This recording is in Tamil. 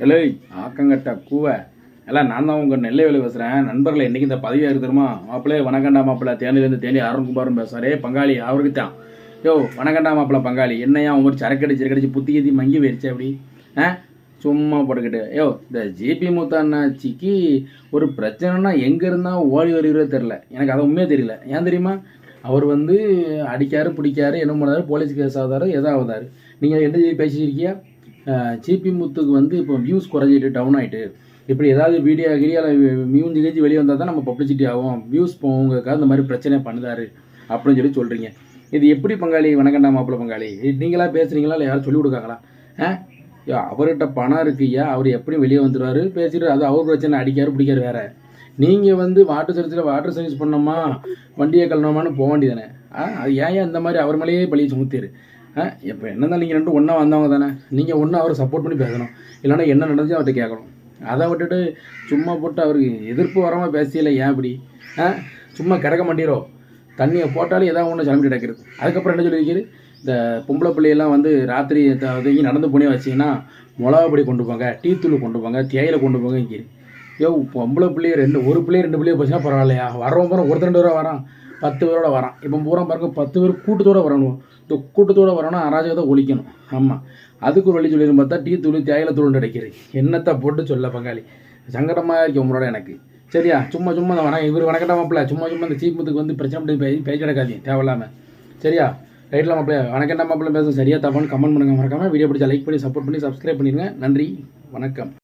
ஹலோ ஆக்கங்கட்ட கூவை. எல்லாம் நான் தான் உங்கள் நெல்லை வேலை பேசுகிறேன் நண்பர்களை இன்றைக்கி இந்த பதவியாக இருக்குமா மாப்பிள்ளை வணக்கண்டா மாப்பிள்ளை. தேனிலேருந்து தேனி அருண்குமாரும் பேசுகிறே பங்காளி அவருக்கு தான் யோ வணக்கண்டா மாப்பிள்ளை பங்காளி. என்னையா அவங்க ஒரு சரக்கடிச்சு சரக்கடிச்சு புத்தி கத்தி மங்கி போயிடுச்சு அப்படி? ஆ? சும்மா போட்டுக்கிட்டு. யோ இந்த ஜிபி முத்தாண்ணாச்சிக்கு ஒரு பிரச்சனைனா எங்கே இருந்தால் ஓடி வருகிறதோ தெரில எனக்கு அது உண்மையே தெரியல. ஏன் தெரியுமா? அவர் வந்து அடிக்காரு பிடிக்காரு என்ன பண்ணாரு? போலீஸ் கேஸ் ஆகுதாரு எதாவது ஆகுதாரு நீங்கள் என்ன பேசியிருக்கியா? ஜிபி முத்துக்கு வந்து இப்போ வியூஸ் குறைஞ்சிட்டு டவுன் ஆகிட்டு இப்படி ஏதாவது வீடியோ கிரியாவில் மியூஞ்சி கீஞ்சி வெளியே வந்தால் தான் நம்ம பப்ளிசிட்டி ஆகும். வியூஸ் போவங்களுக்காக இந்த மாதிரி பிரச்சனை பண்ணுதாரு அப்படின்னு சொல்லி சொல்கிறீங்க இது எப்படி பங்காளி? வணக்கண்டா மாப்பிள்ள பங்காளி. இது நீங்களா பேசுகிறீங்களா இல்லை யாரும் சொல்லி கொடுக்காங்களா? ஆ? அவர்கிட்ட பணம் இருக்குய்யா அவர் எப்படி வெளியே வந்துடுவார் பேசிட்டு அது அவர் பிரச்சனை அடிக்காரு பிடிக்காரு வேற. நீங்கள் வந்து வாட்டர் சர்வீஸில் வாட்டர் சர்வீஸ் பண்ணோமா வண்டியை கழனோமான்னு போக வேண்டியதானே ஆ அது ஏன் ஏன் இந்த மாதிரி அவர் மேலேயே பழியை சுமத்திடு இப்போ என்ன நீங்கள் ரெண்டும் ஒன்றா வந்தவங்க தானே நீங்கள் ஒன்று அவரை சப்போர்ட் பண்ணி பேசணும். இல்லைன்னா என்ன நடந்துச்சு அவர்கிட்ட கேட்கணும். அதை விட்டுட்டு சும்மா போட்டு அவருக்கு எதிர்ப்பு வராமல் பேசியல ஏன் இப்படி? ஆ சும்மா கிடக்க மாட்டீரோ? தண்ணியை போட்டாலும் ஏதாவது ஒன்று கிளம்பி கிடக்கிறது. அதுக்கப்புறம் என்ன சொல்லியிருக்கிறது இந்த பொம்பளை பிள்ளையெல்லாம் வந்து ராத்திரி த- நடந்து போனே வச்சிங்கன்னா மிளகா பொடி கொண்டு போங்க டீ தூள் கொண்டு போங்க தேயிலை கொண்டு போங்க இங்கே யோ பொம்பளை பிள்ளைய ரெண்டு ஒரு பிள்ளைய ரெண்டு பிள்ளைய போச்சுன்னா பரவாயில்லையா? வரவன் போகிறோம் ஒருத்தர் ரெண்டு ரூபா வரான். பத்து பேரோட வரான். இப்போ பூரா பாருங்க பத்து பேர் கூட்டத்தோட வரணும். இந்த கூட்டத்தோட வரணும் அராஜகத்தை ஒழிக்கணும். ஆமாம் அதுக்கு ஒரு வழி சொல்லிடும் பார்த்தா டீ தூள் தேயிலை தூள் கிடைக்கிறது என்னத்தை போட்டு சொல்ல பங்காளி? சங்கடமாக இருக்கு உங்களோட எனக்கு. சரியா? சும்மா சும்மா இந்த வணக்கம் இவர் வணக்கட்டா மாப்பிள்ள. சும்மா சும்மா இந்த சீப்புத்துக்கு வந்து பிரச்சனை பண்ணி பேசி பேசி கிடக்காதீங்க தேவையில்லாமல் சரியா? ரைட்டில் மாப்பிள்ள வணக்கண்டா மாப்பிள்ள பேச சரியா? தப்பான்னு கமெண்ட் பண்ணுங்க மறக்காமல் வீடியோ பிடிச்சா லைக் பண்ணி சப்போர்ட் பண்ணி சப்ஸ்கிரைப் பண்ணிடுங்க நன்றி. வணக்கம்.